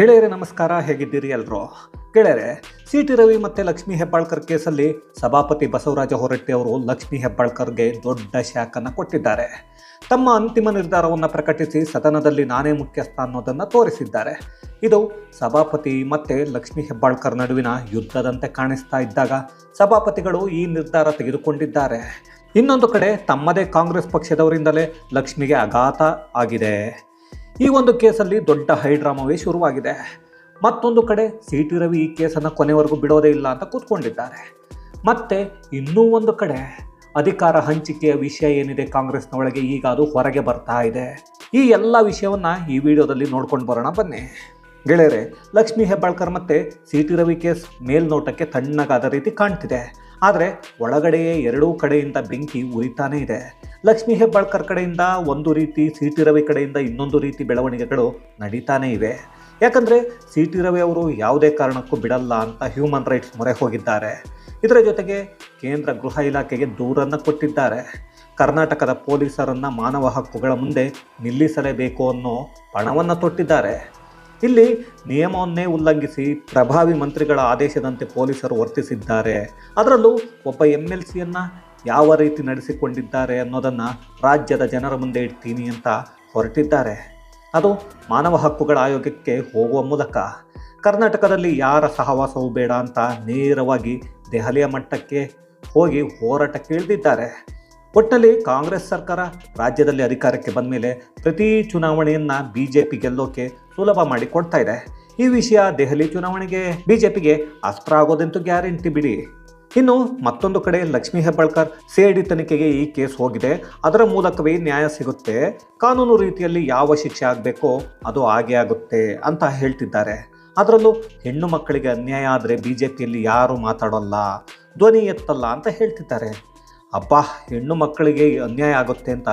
ಗೆಳೆಯರೆ, ನಮಸ್ಕಾರ. ಹೇಗಿದ್ದೀರಿ ಎಲ್ರು? ಗೆಳೆಯರೆ ಸಿ ಟಿ ರವಿ ಮತ್ತು ಲಕ್ಷ್ಮೀ ಹೆಬ್ಬಾಳ್ಕರ್ ಕೇಸಲ್ಲಿ ಸಭಾಪತಿ ಬಸವರಾಜ ಹೊರಟ್ಟಿ ಅವರು ಲಕ್ಷ್ಮೀ ಹೆಬ್ಬಾಳ್ಕರ್ಗೆ ದೊಡ್ಡ ಶಾಖನ್ನು ಕೊಟ್ಟಿದ್ದಾರೆ. ತಮ್ಮ ಅಂತಿಮ ನಿರ್ಧಾರವನ್ನು ಪ್ರಕಟಿಸಿ ಸದನದಲ್ಲಿ ನಾನೇ ಮುಖ್ಯಸ್ಥ ಅನ್ನೋದನ್ನು ತೋರಿಸಿದ್ದಾರೆ. ಇದು ಸಭಾಪತಿ ಮತ್ತು ಲಕ್ಷ್ಮೀ ಹೆಬ್ಬಾಳ್ಕರ್ ನಡುವಿನ ಯುದ್ಧದಂತೆ ಕಾಣಿಸ್ತಾ ಇದ್ದಾಗ ಸಭಾಪತಿಗಳು ಈ ನಿರ್ಧಾರ ತೆಗೆದುಕೊಂಡಿದ್ದಾರೆ. ಇನ್ನೊಂದು ಕಡೆ ತಮ್ಮದೇ ಕಾಂಗ್ರೆಸ್ ಪಕ್ಷದವರಿಂದಲೇ ಲಕ್ಷ್ಮಿಗೆ ಆಘಾತ ಆಗಿದೆ. ಈ ಒಂದು ಕೇಸಲ್ಲಿ ದೊಡ್ಡ ಹೈಡ್ರಾಮವೇ ಶುರುವಾಗಿದೆ. ಮತ್ತೊಂದು ಕಡೆ ಸಿ ಟಿ ರವಿ ಈ ಕೇಸನ್ನು ಕೊನೆವರೆಗೂ ಬಿಡೋದೇ ಇಲ್ಲ ಅಂತ ಕೂತ್ಕೊಂಡಿದ್ದಾರೆ. ಮತ್ತೆ ಇನ್ನೂ ಒಂದು ಕಡೆ ಅಧಿಕಾರ ಹಂಚಿಕೆಯ ವಿಷಯ ಏನಿದೆ ಕಾಂಗ್ರೆಸ್ನ ಒಳಗೆ ಈಗ ಅದು ಹೊರಗೆ ಬರ್ತಾ ಇದೆ. ಈ ಎಲ್ಲ ವಿಷಯವನ್ನು ಈ ವಿಡಿಯೋದಲ್ಲಿ ನೋಡ್ಕೊಂಡು ಬರೋಣ ಬನ್ನಿ. ಗೆಳೆಯರೆ, ಲಕ್ಷ್ಮೀ ಹೆಬ್ಬಾಳ್ಕರ್ ಮತ್ತೆ ಸಿ ಟಿ ರವಿ ಕೇಸ್ ಮೇಲ್ನೋಟಕ್ಕೆ ತಣ್ಣಗಾದ ರೀತಿ ಕಾಣ್ತಿದೆ. ಆದರೆ ಒಳಗಡೆಯೇ ಎರಡೂ ಕಡೆಯಿಂದ ಬೆಂಕಿ ಉರಿತಾನೇ ಇದೆ. ಲಕ್ಷ್ಮೀ ಹೆಬ್ಬಾಳ್ಕರ್ ಕಡೆಯಿಂದ ಒಂದು ರೀತಿ ಸಿ ಟಿ ರವಿ ಕಡೆಯಿಂದ ಇನ್ನೊಂದು ರೀತಿ ಬೆಳವಣಿಗೆಗಳು ನಡೀತಾನೇ ಇವೆ. ಯಾಕಂದರೆ ಸಿ ಟಿ ರವಿ ಅವರು ಯಾವುದೇ ಕಾರಣಕ್ಕೂ ಬಿಡಲ್ಲ ಅಂತ ಹ್ಯೂಮನ್ ರೈಟ್ಸ್ ಮೊರೆ ಹೋಗಿದ್ದಾರೆ. ಇದರ ಜೊತೆಗೆ ಕೇಂದ್ರ ಗೃಹ ಇಲಾಖೆಗೆ ದೂರನ್ನು ಕೊಟ್ಟಿದ್ದಾರೆ. ಕರ್ನಾಟಕದ ಪೊಲೀಸರನ್ನು ಮಾನವ ಹಕ್ಕುಗಳ ಮುಂದೆ ನಿಲ್ಲಿಸಲೇಬೇಕು ಅನ್ನೋ ಪಣವನ್ನು ತೊಟ್ಟಿದ್ದಾರೆ. ಇಲ್ಲಿ ನಿಯಮವನ್ನೇ ಉಲ್ಲಂಘಿಸಿ ಪ್ರಭಾವಿ ಮಂತ್ರಿಗಳ ಆದೇಶದಂತೆ ಪೊಲೀಸರು ವರ್ತಿಸಿದ್ದಾರೆ. ಅದರಲ್ಲೂ ಒಬ್ಬ ಎಂ ಎಲ್ ಸಿಯನ್ನು ಯಾವ ರೀತಿ ನಡೆಸಿಕೊಂಡಿದ್ದಾರೆ ಅನ್ನೋದನ್ನು ರಾಜ್ಯದ ಜನರ ಮುಂದೆ ಇಡ್ತೀನಿ ಅಂತ ಹೊರಟಿದ್ದಾರೆ. ಅದು ಮಾನವ ಹಕ್ಕುಗಳ ಆಯೋಗಕ್ಕೆ ಹೋಗುವ ಮೂಲಕ. ಕರ್ನಾಟಕದಲ್ಲಿ ಯಾರ ಸಹವಾಸವೂ ಬೇಡ ಅಂತ ನೇರವಾಗಿ ದೆಹಲಿಯ ಮಟ್ಟಕ್ಕೆ ಹೋಗಿ ಹೋರಾಟಕ್ಕೆ ಇಳಿದಿದ್ದಾರೆ ಒಟ್ಟಿನಲ್ಲಿ ಕಾಂಗ್ರೆಸ್ ಸರ್ಕಾರ ರಾಜ್ಯದಲ್ಲಿ ಅಧಿಕಾರಕ್ಕೆ ಬಂದ ಮೇಲೆ ಪ್ರತಿ ಚುನಾವಣೆಯನ್ನು ಬಿ ಜೆ ಪಿ ಗೆಲ್ಲೋಕೆ ಸುಲಭ ಮಾಡಿ ಕೊಡ್ತಾ ಇದೆ. ಈ ವಿಷಯ ದೆಹಲಿ ಚುನಾವಣೆಗೆ ಬಿ ಜೆ ಪಿಗೆ ಅಸ್ತ್ರ ಆಗೋದಂತೂ ಗ್ಯಾರಂಟಿ ಬಿಡಿ. ಇನ್ನು ಮತ್ತೊಂದು ಕಡೆ ಲಕ್ಷ್ಮೀ ಹೆಬ್ಬಾಳ್ಕರ್ ಸಿ ಐ ತನಿಖೆಗೆ ಈ ಕೇಸ್ ಹೋಗಿದೆ. ಅದರ ಮೂಲಕವೇ ನ್ಯಾಯ ಸಿಗುತ್ತೆ. ಕಾನೂನು ರೀತಿಯಲ್ಲಿ ಯಾವ ಶಿಕ್ಷೆ ಆಗಬೇಕೋ ಅದು ಹಾಗೆ ಆಗುತ್ತೆ ಅಂತ ಹೇಳ್ತಿದ್ದಾರೆ. ಅದರಲ್ಲೂ ಹೆಣ್ಣು ಮಕ್ಕಳಿಗೆ ಅನ್ಯಾಯ ಆದರೆ ಬಿ ಜೆ ಪಿಯಲ್ಲಿ ಯಾರು ಮಾತಾಡೋಲ್ಲ, ಧ್ವನಿ ಎತ್ತಲ್ಲ ಅಂತ ಹೇಳ್ತಿದ್ದಾರೆ. ಅಬ್ಬಾ, ಹೆಣ್ಣು ಮಕ್ಕಳಿಗೆ ಅನ್ಯಾಯ ಆಗುತ್ತೆ ಅಂತ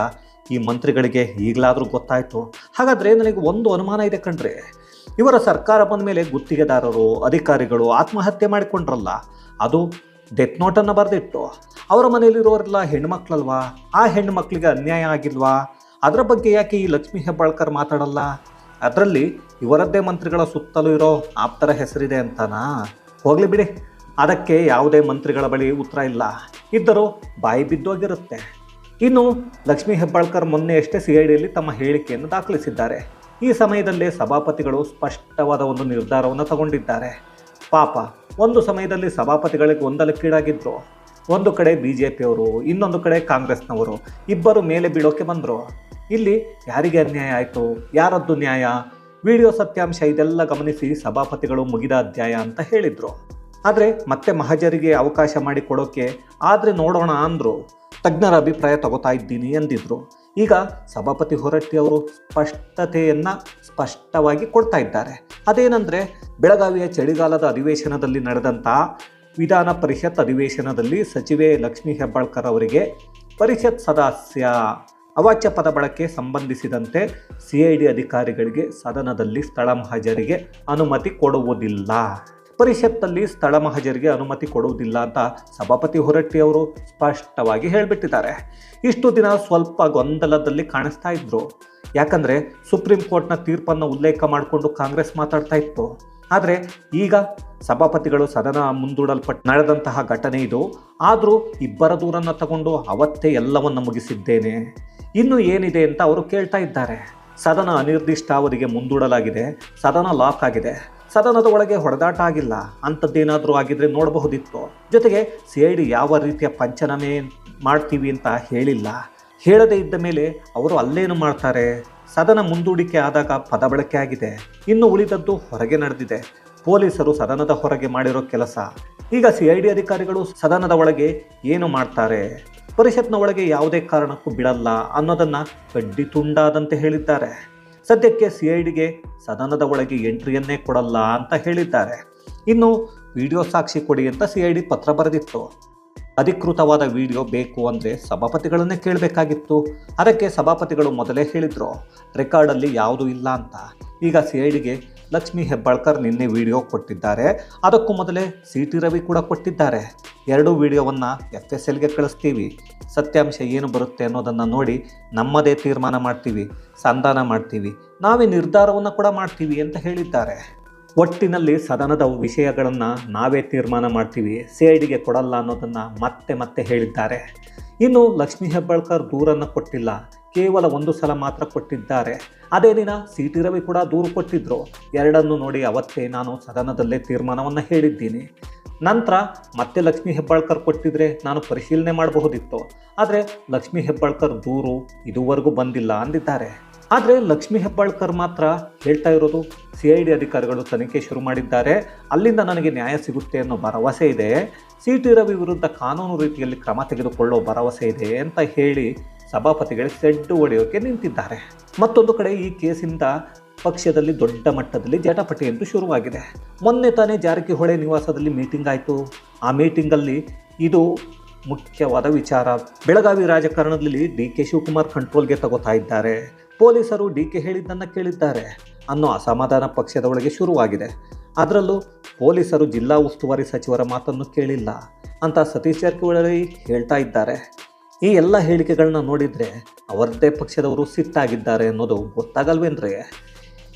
ಈ ಮಂತ್ರಿಗಳಿಗೆ ಈಗಲಾದರೂ ಗೊತ್ತಾಯಿತು. ಹಾಗಾದರೆ ನನಗೆ ಒಂದು ಅನುಮಾನ ಇದೆ ಕಣ್ರಿ. ಇವರ ಸರ್ಕಾರ ಬಂದ ಮೇಲೆ ಗುತ್ತಿಗೆದಾರರು, ಅಧಿಕಾರಿಗಳು ಆತ್ಮಹತ್ಯೆ ಮಾಡಿಕೊಂಡ್ರಲ್ಲ. ಅದು ಡೆತ್ ನೋಟನ್ನು ಬರೆದಿಟ್ಟು ಅವರ ಮನೆಯಲ್ಲಿರೋರೆಲ್ಲ ಹೆಣ್ಮಕ್ಳಲ್ವಾ ಆ ಹೆಣ್ಣು ಮಕ್ಕಳಿಗೆ ಅನ್ಯಾಯ ಆಗಿಲ್ವಾ? ಅದರ ಬಗ್ಗೆ ಯಾಕೆ ಈ ಲಕ್ಷ್ಮೀ ಹೆಬ್ಬಾಳ್ಕರ್ ಮಾತಾಡಲ್ಲ? ಅದರಲ್ಲಿ ಇವರದ್ದೇ ಮಂತ್ರಿಗಳ ಸುತ್ತಲೂ ಇರೋ ಆಪ್ತರ ಹೆಸರಿದೆ ಅಂತನಾ? ಹೋಗಲಿ ಬಿಡಿ. ಅದಕ್ಕೆ ಯಾವುದೇ ಮಂತ್ರಿಗಳ ಬಳಿ ಉತ್ತರ ಇಲ್ಲ. ಇದ್ದರೂ ಬಾಯಿ ಬಿದ್ದೋಗಿರುತ್ತೆ. ಇನ್ನು ಲಕ್ಷ್ಮೀ ಹೆಬ್ಬಾಳ್ಕರ್ ಮೊನ್ನೆ ಅಷ್ಟೇ ಸಿ ಐ ಡಿಯಲ್ಲಿ ತಮ್ಮ ಹೇಳಿಕೆಯನ್ನು ದಾಖಲಿಸಿದ್ದಾರೆ. ಈ ಸಮಯದಲ್ಲೇ ಸಭಾಪತಿಗಳು ಸ್ಪಷ್ಟವಾದ ಒಂದು ನಿರ್ಧಾರವನ್ನು ತಗೊಂಡಿದ್ದಾರೆ. ಪಾಪ, ಒಂದು ಸಮಯದಲ್ಲಿ ಸಭಾಪತಿಗಳಿಗೆ ಗೊಂದಲಕ್ಕೀಡಾಗಿದ್ದರು ಒಂದು ಕಡೆ ಬಿ ಜೆ ಪಿಯವರು ಇನ್ನೊಂದು ಕಡೆ ಕಾಂಗ್ರೆಸ್ನವರು ಇಬ್ಬರು ಮೇಲೆ ಬೀಳೋಕೆ ಬಂದರು. ಇಲ್ಲಿ ಯಾರಿಗೆ ಅನ್ಯಾಯ ಆಯಿತು? ಯಾರದ್ದು ನ್ಯಾಯ? ವಿಡಿಯೋ ಸತ್ಯಾಂಶ ಇದೆಲ್ಲ ಗಮನಿಸಿ ಸಭಾಪತಿಗಳು ಮುಗಿದ ಅಧ್ಯಾಯ ಅಂತ ಹೇಳಿದರು. ಆದರೆ ಮತ್ತೆ ಮಹಜರಿಗೆ ಅವಕಾಶ ಮಾಡಿ ಕೊಡೋಕೆ ಆದರೆ ನೋಡೋಣ ಅಂದರು, ತಜ್ಞರ ಅಭಿಪ್ರಾಯ ತಗೋತಾ ಇದ್ದೀನಿ ಎಂದಿದ್ರು. ಈಗ ಸಭಾಪತಿ ಹೊರಟ್ಟಿ ಅವರು ಸ್ಪಷ್ಟತೆಯನ್ನು ಸ್ಪಷ್ಟವಾಗಿ ಕೊಡ್ತಾ ಇದ್ದಾರೆ. ಅದೇನೆಂದರೆ, ಬೆಳಗಾವಿಯ ಚಳಿಗಾಲದ ಅಧಿವೇಶನದಲ್ಲಿ ನಡೆದಂಥ ವಿಧಾನ ಪರಿಷತ್ ಅಧಿವೇಶನದಲ್ಲಿ ಸಚಿವೆ ಲಕ್ಷ್ಮೀ ಹೆಬ್ಬಾಳ್ಕರ್ ಅವರಿಗೆ ಪರಿಷತ್ ಸದಸ್ಯ ಅವಾಚ್ಯ ಪದ ಬಳಕೆ ಸಂಬಂಧಿಸಿದಂತೆ ಸಿಐಡಿ ಅಧಿಕಾರಿಗಳಿಗೆ ಸದನದಲ್ಲಿ ಸ್ಥಳ ಮಹಜರಿಗೆ ಅನುಮತಿ ಕೊಡುವುದಿಲ್ಲ. ಪರಿಷತ್ತಲ್ಲಿ ಸ್ಥಳ ಮಹಜರಿಗೆ ಅನುಮತಿ ಕೊಡುವುದಿಲ್ಲ ಅಂತ ಸಭಾಪತಿ ಹೊರಟ್ಟಿ ಅವರು ಸ್ಪಷ್ಟವಾಗಿ ಹೇಳಿಬಿಟ್ಟಿದ್ದಾರೆ. ಇಷ್ಟು ದಿನ ಸ್ವಲ್ಪ ಗೊಂದಲದಲ್ಲಿ ಕಾಣಿಸ್ತಾ ಇದ್ರು. ಯಾಕಂದರೆ ಸುಪ್ರೀಂ ಕೋರ್ಟ್ನ ತೀರ್ಪನ್ನು ಉಲ್ಲೇಖ ಮಾಡಿಕೊಂಡು ಕಾಂಗ್ರೆಸ್ ಮಾತಾಡ್ತಾ ಇತ್ತು. ಆದರೆ ಈಗ ಸಭಾಪತಿಗಳು ಸದನ ಮುಂದೂಡಲ್ಪಟ್ಟು ನಡೆದಂತಹ ಘಟನೆ ಇದು. ಆದರೂ ಇಬ್ಬರ ದೂರನ್ನು ತಗೊಂಡು ಅವತ್ತೇ ಎಲ್ಲವನ್ನು ಮುಗಿಸಿದ್ದೇನೆ. ಇನ್ನು ಏನಿದೆ ಅಂತ ಅವರು ಕೇಳ್ತಾ ಇದ್ದಾರೆ. ಸದನ ಅನಿರ್ದಿಷ್ಟಾವಧಿಗೆ ಮುಂದೂಡಲಾಗಿದೆ. ಸದನ ಲಾಕ್ ಆಗಿದೆ. ಸದನದ ಒಳಗೆ ಹೊಡೆದಾಟ ಆಗಿಲ್ಲ ಅಂಥದ್ದೇನಾದರೂ ಆಗಿದ್ರೆ ನೋಡಬಹುದಿತ್ತು. ಜೊತೆಗೆ ಸಿ ಐ ಡಿ ಯಾವ ರೀತಿಯ ಪಂಚನಾಮೆ ಮಾಡ್ತೀವಿ ಅಂತ ಹೇಳಿಲ್ಲ. ಹೇಳದೇ ಇದ್ದ ಮೇಲೆ ಅವರು ಅಲ್ಲೇನು ಮಾಡ್ತಾರೆ? ಸದನ ಮುಂದೂಡಿಕೆ ಆದಾಗ ಪದ ಬಳಕೆ ಆಗಿದೆ. ಇನ್ನು ಉಳಿದದ್ದು ಹೊರಗೆ ನಡೆದಿದೆ. ಪೊಲೀಸರು ಸದನದ ಹೊರಗೆ ಮಾಡಿರೋ ಕೆಲಸ. ಈಗ ಸಿ ಐ ಡಿ ಅಧಿಕಾರಿಗಳು ಸದನದ ಒಳಗೆ ಏನು ಮಾಡ್ತಾರೆ? ಪರಿಷತ್ನ ಒಳಗೆ ಯಾವುದೇ ಕಾರಣಕ್ಕೂ ಬಿಡಲ್ಲ ಅನ್ನೋದನ್ನು ಕಡ್ಡಿ ತುಂಡಾದಂತೆ ಹೇಳಿದ್ದಾರೆ. ಸದ್ಯಕ್ಕೆ ಸಿ ಐ ಡಿಗೆ ಸದನದ ಒಳಗೆ ಎಂಟ್ರಿಯನ್ನೇ ಕೊಡಲ್ಲ ಅಂತ ಹೇಳಿದ್ದಾರೆ. ಇನ್ನು ವಿಡಿಯೋ ಸಾಕ್ಷಿ ಕೊಡಿ ಅಂತ ಸಿ ಐ ಡಿ ಪತ್ರ ಬರೆದಿತ್ತು. ಅಧಿಕೃತವಾದ ವಿಡಿಯೋ ಬೇಕು ಅಂದರೆ ಸಭಾಪತಿಗಳನ್ನೇ ಕೇಳಬೇಕಾಗಿತ್ತು. ಅದಕ್ಕೆ ಸಭಾಪತಿಗಳು ಮೊದಲೇ ಹೇಳಿದರು, ರೆಕಾರ್ಡಲ್ಲಿ ಯಾವುದೂ ಇಲ್ಲ ಅಂತ. ಈಗ ಸಿ ಐ ಡಿಗೆ ಲಕ್ಷ್ಮೀ ಹೆಬ್ಬಾಳ್ಕರ್ ನಿನ್ನೆ ವಿಡಿಯೋ ಕೊಟ್ಟಿದ್ದಾರೆ. ಅದಕ್ಕೂ ಮೊದಲೇ ಸಿ ಟಿ ರವಿ ಕೂಡ ಕೊಟ್ಟಿದ್ದಾರೆ. ಎರಡೂ ವಿಡಿಯೋವನ್ನು ಎಫ್ ಎಸ್ ಎಲ್ಗೆ ಕಳಿಸ್ತೀವಿ. ಸತ್ಯಾಂಶ ಏನು ಬರುತ್ತೆ ಅನ್ನೋದನ್ನು ನೋಡಿ ನಮ್ಮದೇ ತೀರ್ಮಾನ ಮಾಡ್ತೀವಿ, ಸಂಧಾನ ಮಾಡ್ತೀವಿ, ನಾವೇ ನಿರ್ಧಾರವನ್ನು ಕೂಡ ಮಾಡ್ತೀವಿ ಅಂತ ಹೇಳಿದ್ದಾರೆ. ಒಟ್ಟಿನಲ್ಲಿ ಸದನದ ವಿಷಯಗಳನ್ನು ನಾವೇ ತೀರ್ಮಾನ ಮಾಡ್ತೀವಿ, ಸಿ ಐ ಡಿಗೆ ಕೊಡಲ್ಲ ಅನ್ನೋದನ್ನು ಮತ್ತೆ ಮತ್ತೆ ಹೇಳಿದ್ದಾರೆ. ಇನ್ನು ಲಕ್ಷ್ಮೀ ಹೆಬ್ಬಾಳ್ಕರ್ ದೂರನ್ನು ಕೊಟ್ಟಿಲ್ಲ. ಕೇವಲ ಒಂದು ಸಲ ಮಾತ್ರ ಕೊಟ್ಟಿದ್ದಾರೆ. ಅದೇ ದಿನ ಸಿ ಟಿ ರವಿ ಕೂಡ ದೂರು ಕೊಟ್ಟಿದ್ದರು ಎರಡನ್ನು ನೋಡಿ ಅವತ್ತೇ ನಾನು ಸದನದಲ್ಲೇ ತೀರ್ಮಾನವನ್ನು ಹೇಳಿದ್ದೀನಿ. ನಂತರ ಮತ್ತೆ ಲಕ್ಷ್ಮೀ ಹೆಬ್ಬಾಳ್ಕರ್ ಕೊಟ್ಟಿದ್ರೆ ನಾನು ಪರಿಶೀಲನೆ ಮಾಡಬಹುದಿತ್ತು. ಆದರೆ ಲಕ್ಷ್ಮೀ ಹೆಬ್ಬಾಳ್ಕರ್ ದೂರು ಇದುವರೆಗೂ ಬಂದಿಲ್ಲ ಅಂದಿದ್ದಾರೆ. ಆದರೆ ಲಕ್ಷ್ಮೀ ಹೆಬ್ಬಾಳ್ಕರ್ ಮಾತ್ರ ಹೇಳ್ತಾ ಇರೋದು ಸಿ ಐ ಡಿ ಅಧಿಕಾರಿಗಳು ತನಿಖೆ ಶುರು ಮಾಡಿದ್ದಾರೆ. ಅಲ್ಲಿಂದ ನನಗೆ ನ್ಯಾಯ ಸಿಗುತ್ತೆ ಅನ್ನೋ ಭರವಸೆ ಇದೆ. ಸಿ ಟಿ ರವಿ ವಿರುದ್ಧ ಕಾನೂನು ರೀತಿಯಲ್ಲಿ ಕ್ರಮ ತೆಗೆದುಕೊಳ್ಳೋ ಭರವಸೆ ಇದೆ ಅಂತ ಹೇಳಿ ಸಭಾಪತಿಗಳಿಗೆ ಸೆಡ್ಡು ಹೊಡೆಯೋಕೆ ನಿಂತಿದ್ದಾರೆ. ಮತ್ತೊಂದು ಕಡೆ ಈ ಕೇಸಿಂದ ಪಕ್ಷದಲ್ಲಿ ದೊಡ್ಡ ಮಟ್ಟದಲ್ಲಿ ಜಟಾಪಟಿ ಅಂತೂ ಶುರುವಾಗಿದೆ. ಮೊನ್ನೆ ತಾನೇ ಜಾರಕಿಹೊಳಿ ನಿವಾಸದಲ್ಲಿ ಮೀಟಿಂಗ್ ಆಯಿತು. ಆ ಮೀಟಿಂಗಲ್ಲಿ ಇದು ಮುಖ್ಯವಾದ ವಿಚಾರ. ಬೆಳಗಾವಿ ರಾಜಕಾರಣದಲ್ಲಿ ಡಿ ಕೆ ಶಿವಕುಮಾರ್ ಕಂಟ್ರೋಲ್ಗೆ ತಗೋತಾ ಇದ್ದಾರೆ. ಪೊಲೀಸರು ಡಿ ಕೆ ಹೇಳಿದ್ದನ್ನು ಕೇಳಿದ್ದಾರೆ. ಅನ್ನೋ ಅಸಮಾಧಾನ ಪಕ್ಷದ ಒಳಗೆ ಶುರುವಾಗಿದೆ. ಅದರಲ್ಲೂ ಪೊಲೀಸರು ಜಿಲ್ಲಾ ಉಸ್ತುವಾರಿ ಸಚಿವರ ಮಾತನ್ನು ಕೇಳಿಲ್ಲ ಅಂತ ಸತೀಶ್ ಜಾರಕಿಹೊಳಿ ಹೇಳ್ತಾ ಇದ್ದಾರೆ. ಈ ಎಲ್ಲ ಹೇಳಿಕೆಗಳನ್ನ ನೋಡಿದರೆ ಅವರದ್ದೇ ಪಕ್ಷದವರು ಸಿಟ್ಟಾಗಿದ್ದಾರೆ ಅನ್ನೋದು ಗೊತ್ತಾಗಲ್ವೇನ್ರಿ?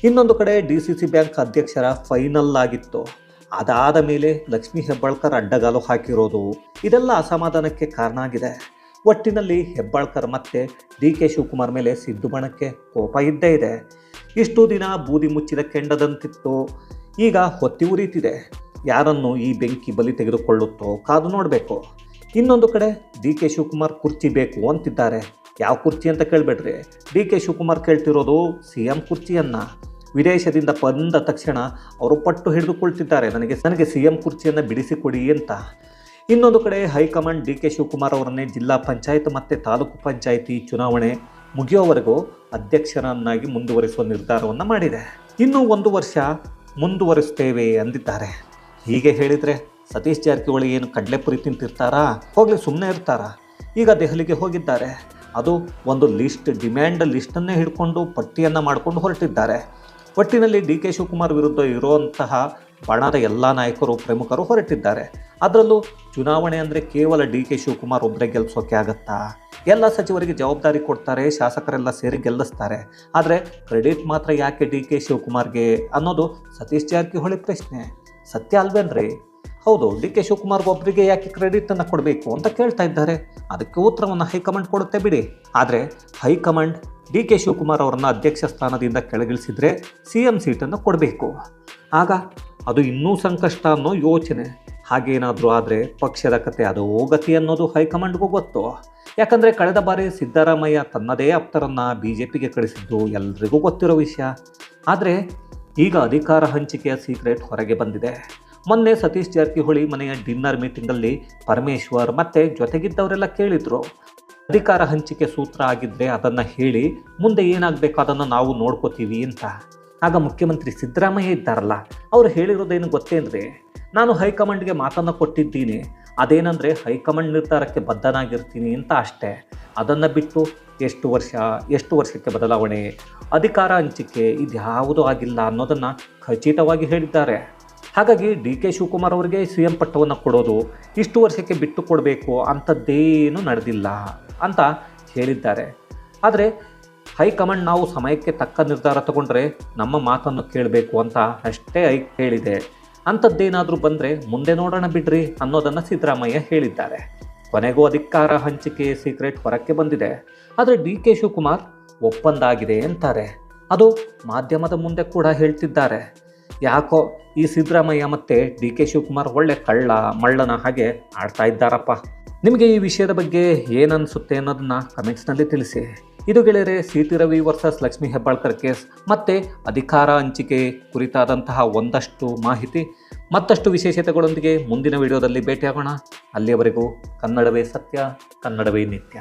ಇನ್ನೊಂದು ಕಡೆ ಡಿ ಸಿ ಸಿ ಬ್ಯಾಂಕ್ ಅಧ್ಯಕ್ಷರ ಫೈನಲ್ ಆಗಿತ್ತು. ಅದಾದ ಮೇಲೆ ಲಕ್ಷ್ಮೀ ಹೆಬ್ಬಾಳ್ಕರ್ ಅಡ್ಡಗಾಲು ಹಾಕಿರೋದು ಇದೆಲ್ಲ ಅಸಮಾಧಾನಕ್ಕೆ ಕಾರಣ ಆಗಿದೆ. ಒಟ್ಟಿನಲ್ಲಿ ಹೆಬ್ಬಾಳ್ಕರ್ ಮತ್ತೆ ಡಿ ಕೆ ಶಿವಕುಮಾರ್ ಮೇಲೆ ಸಿದ್ದು ಬಣಕ್ಕೆ ಕೋಪ ಇದ್ದೇ ಇದೆ. ಇಷ್ಟು ದಿನ ಬೂದಿ ಮುಚ್ಚಿದ ಕೆಂಡದಂತಿತ್ತು. ಈಗ ಹೊತ್ತಿ ಉರಿತಿದೆ. ಯಾರನ್ನು ಈ ಬೆಂಕಿ ಬಲಿ ತೆಗೆದುಕೊಳ್ಳುತ್ತೋ ಕಾದು ನೋಡಬೇಕು. ಇನ್ನೊಂದು ಕಡೆ ಡಿ ಕೆ ಶಿವಕುಮಾರ್ ಕುರ್ಚಿ ಬೇಕು ಅಂತಿದ್ದಾರೆ. ಯಾವ ಕುರ್ಚಿ ಅಂತ ಕೇಳಬೇಡ್ರಿ. ಡಿ ಕೆ ಶಿವಕುಮಾರ್ ಕೇಳ್ತಿರೋದು ಸಿ ಎಂ ಕುರ್ಚಿಯನ್ನು. ವಿದೇಶದಿಂದ ಬಂದ ತಕ್ಷಣ ಅವರು ಪಟ್ಟು ಹಿಡಿದುಕೊಳ್ತಿದ್ದಾರೆ. ನನಗೆ ನನಗೆ ಸಿ ಎಂ ಕುರ್ಚಿಯನ್ನು ಬಿಡಿಸಿಕೊಡಿ ಅಂತ. ಇನ್ನೊಂದು ಕಡೆ ಹೈಕಮಾಂಡ್ ಡಿ ಕೆ ಶಿವಕುಮಾರ್ ಅವರನ್ನೇ ಜಿಲ್ಲಾ ಪಂಚಾಯತ್ ಮತ್ತು ತಾಲೂಕು ಪಂಚಾಯಿತಿ ಚುನಾವಣೆ ಮುಗಿಯೋವರೆಗೂ ಅಧ್ಯಕ್ಷರನ್ನಾಗಿ ಮುಂದುವರಿಸುವ ನಿರ್ಧಾರವನ್ನು ಮಾಡಿದೆ. ಇನ್ನೂ ಒಂದು ವರ್ಷ ಮುಂದುವರಿಸ್ತೇವೆ ಅಂದಿದ್ದಾರೆ. ಹೀಗೆ ಹೇಳಿದರೆ ಸತೀಶ್ ಜಾರಕಿಹೊಳಿ ಏನು ಕಡಲೆಪುರಿ ತಿಂತಿರ್ತಾರಾ? ಹೋಗಲಿ ಸುಮ್ಮನೆ ಇರ್ತಾರಾ? ಈಗ ದೆಹಲಿಗೆ ಹೋಗಿದ್ದಾರೆ. ಅದು ಒಂದು ಲಿಸ್ಟ್ ಡಿಮ್ಯಾಂಡ್ ಲಿಸ್ಟನ್ನೇ ಹಿಡ್ಕೊಂಡು ಪಟ್ಟಿಯನ್ನು ಮಾಡಿಕೊಂಡು ಹೊರಟಿದ್ದಾರೆ. ಒಟ್ಟಿನಲ್ಲಿ ಡಿ ಕೆ ಶಿವಕುಮಾರ್ ವಿರುದ್ಧ ಇರುವಂತಹ ಬಣದ ಎಲ್ಲ ನಾಯಕರು, ಪ್ರಮುಖರು ಹೊರಟಿದ್ದಾರೆ. ಅದರಲ್ಲೂ ಚುನಾವಣೆ ಅಂದರೆ ಕೇವಲ ಡಿ ಕೆ ಶಿವಕುಮಾರ್ ಒಬ್ಬರೇ ಗೆಲ್ಲಿಸೋಕೆ ಆಗತ್ತಾ? ಎಲ್ಲ ಸಚಿವರಿಗೆ ಜವಾಬ್ದಾರಿ ಕೊಡ್ತಾರೆ, ಶಾಸಕರೆಲ್ಲ ಸೇರಿ ಗೆಲ್ಲಿಸ್ತಾರೆ. ಆದರೆ ಕ್ರೆಡಿಟ್ ಮಾತ್ರ ಯಾಕೆ ಡಿ ಕೆ ಶಿವಕುಮಾರ್ಗೆ ಅನ್ನೋದು ಸತೀಶ್ ಜಾರಕಿಹೊಳಿ ಪ್ರಶ್ನೆ. ಸತ್ಯ ಅಲ್ವೇನ್ರಿ? ಹೌದು, ಡಿ ಕೆ ಶಿವಕುಮಾರ್ ಒಬ್ಬರಿಗೆ ಯಾಕೆ ಕ್ರೆಡಿಟನ್ನು ಕೊಡಬೇಕು ಅಂತ ಕೇಳ್ತಾ ಇದ್ದಾರೆ. ಅದಕ್ಕೆ ಉತ್ತರವನ್ನು ಹೈಕಮಾಂಡ್ ಕೊಡುತ್ತೆ ಬಿಡಿ. ಆದರೆ ಹೈಕಮಾಂಡ್ ಡಿ ಕೆ ಶಿವಕುಮಾರ್ ಅವರನ್ನು ಅಧ್ಯಕ್ಷ ಸ್ಥಾನದಿಂದ ಕೆಳಗಿಳಿಸಿದರೆ ಸಿ ಎಂ ಸೀಟನ್ನು ಕೊಡಬೇಕು. ಆಗ ಅದು ಇನ್ನೂ ಸಂಕಷ್ಟ ಅನ್ನೋ ಯೋಚನೆ. ಹಾಗೇನಾದರೂ ಆದರೆ ಪಕ್ಷದ ಕತೆ ಅದು ಹೋಗತಿ ಅನ್ನೋದು ಹೈಕಮಾಂಡ್ಗೂ ಗೊತ್ತು. ಯಾಕಂದರೆ ಕಳೆದ ಬಾರಿ ಸಿದ್ದರಾಮಯ್ಯ ತನ್ನದೇ ಆಪ್ತರನ್ನು ಬಿ ಜೆ ಪಿಗೆ ಕಳಿಸಿದ್ದು ಎಲ್ರಿಗೂ ಗೊತ್ತಿರೋ ವಿಷಯ. ಆದರೆ ಈಗ ಅಧಿಕಾರ ಹಂಚಿಕೆಯ ಸೀಕ್ರೆಟ್ ಹೊರಗೆ ಬಂದಿದೆ. ಮೊನ್ನೆ ಸತೀಶ್ ಜಾರಕಿಹೊಳಿ ಮನೆಯ ಡಿನ್ನರ್ ಮೀಟಿಂಗಲ್ಲಿ ಪರಮೇಶ್ವರ್ ಮತ್ತೆ ಜೊತೆಗಿದ್ದವರೆಲ್ಲ ಕೇಳಿದ್ರು. ಅಧಿಕಾರ ಹಂಚಿಕೆ ಸೂತ್ರ ಆಗಿದ್ರೆ ಅದನ್ನು ಹೇಳಿ ಮುಂದೆ ಏನಾಗಬೇಕು ಅದನ್ನು ನಾವು ನೋಡ್ಕೋತೀವಿ ಅಂತ. ಆಗ ಮುಖ್ಯಮಂತ್ರಿ ಸಿದ್ದರಾಮಯ್ಯ ಇದ್ದಾರಲ್ಲ, ಅವರು ಹೇಳಿರೋದೇನು ಗೊತ್ತೇನ್ರಿ ನಾನು ಹೈಕಮಾಂಡ್ಗೆ ಮಾತನ್ನು ಕೊಟ್ಟಿದ್ದೀನಿ. ಅದೇನಂದರೆ ಹೈಕಮಾಂಡ್ ನಿರ್ಧಾರಕ್ಕೆ ಬದ್ಧನಾಗಿರ್ತೀನಿ ಅಂತ ಅಷ್ಟೇ. ಅದನ್ನು ಬಿಟ್ಟು ಎಷ್ಟು ವರ್ಷ, ಎಷ್ಟು ವರ್ಷಕ್ಕೆ ಬದಲಾವಣೆ? ಅಧಿಕಾರ ಹಂಚಿಕೆ ಇದ್ಯಾವುದೂ ಆಗಿಲ್ಲ ಅನ್ನೋದನ್ನು ಖಚಿತವಾಗಿ ಹೇಳಿದ್ದಾರೆ. ಹಾಗಾಗಿ ಡಿ ಕೆ ಶಿವಕುಮಾರ್ ಅವರಿಗೆ ಸಿ ಎಂ ಪಟ್ಟವನ್ನು ಕೊಡೋದು ಇಷ್ಟು ವರ್ಷಕ್ಕೆ ಬಿಟ್ಟು ಕೊಡಬೇಕು ಅಂಥದ್ದೇನೂ ನಡೆದಿಲ್ಲ ಅಂತ ಹೇಳಿದ್ದಾರೆ. ಆದರೆ ಹೈಕಮಾಂಡ್ ನಾವು ಸಮಯಕ್ಕೆ ತಕ್ಕ ನಿರ್ಧಾರ ತಗೊಂಡ್ರೆ ನಮ್ಮ ಮಾತನ್ನು ಕೇಳಬೇಕು ಅಂತ ಅಷ್ಟೇ ಹೈ ಹೇಳಿದೆ. ಅಂಥದ್ದೇನಾದರೂ ಬಂದರೆ ಮುಂದೆ ನೋಡೋಣ ಬಿಡ್ರಿ ಅನ್ನೋದನ್ನು ಸಿದ್ದರಾಮಯ್ಯ ಹೇಳಿದ್ದಾರೆ. ಕೊನೆಗೂ ಅಧಿಕಾರ ಹಂಚಿಕೆ ಸೀಕ್ರೆಟ್ ಹೊರಕ್ಕೆ ಬಂದಿದೆ. ಆದರೆ ಡಿ ಕೆ ಶಿವಕುಮಾರ್ ಒಪ್ಪಂದ ಆಗಿದೆ ಅಂತಾರೆ. ಅದು ಮಾಧ್ಯಮದ ಮುಂದೆ ಕೂಡ ಹೇಳ್ತಿದ್ದಾರೆ. ಯಾಕೋ ಈ ಸಿದ್ದರಾಮಯ್ಯ ಮತ್ತು ಡಿ ಕೆ ಶಿವಕುಮಾರ್ ಒಳ್ಳೆ ಕಳ್ಳ, ಮಳ್ಳನ ಹಾಗೆ ಆಡ್ತಾ ಇದ್ದಾರಪ್ಪ. ನಿಮಗೆ ಈ ವಿಷಯದ ಬಗ್ಗೆ ಏನನ್ಸುತ್ತೆ ಅನ್ನೋದನ್ನ ಕಮೆಂಟ್ಸ್ನಲ್ಲಿ ತಿಳಿಸಿ. ಇದು ಗೆಳೆಯರೆ C T Ravi versus Lakshmi Hebbalkar case. ಮತ್ತು ಅಧಿಕಾರ ಹಂಚಿಕೆ ಕುರಿತಾದಂತಹ ಒಂದಷ್ಟು ಮಾಹಿತಿ, ಮತ್ತಷ್ಟು ವಿಶೇಷತೆಗಳೊಂದಿಗೆ ಮುಂದಿನ ವಿಡಿಯೋದಲ್ಲಿ ಭೇಟಿಯಾಗೋಣ. ಅಲ್ಲಿಯವರೆಗೂ ಕನ್ನಡವೇ ಸತ್ಯ, ಕನ್ನಡವೇ ನಿತ್ಯ.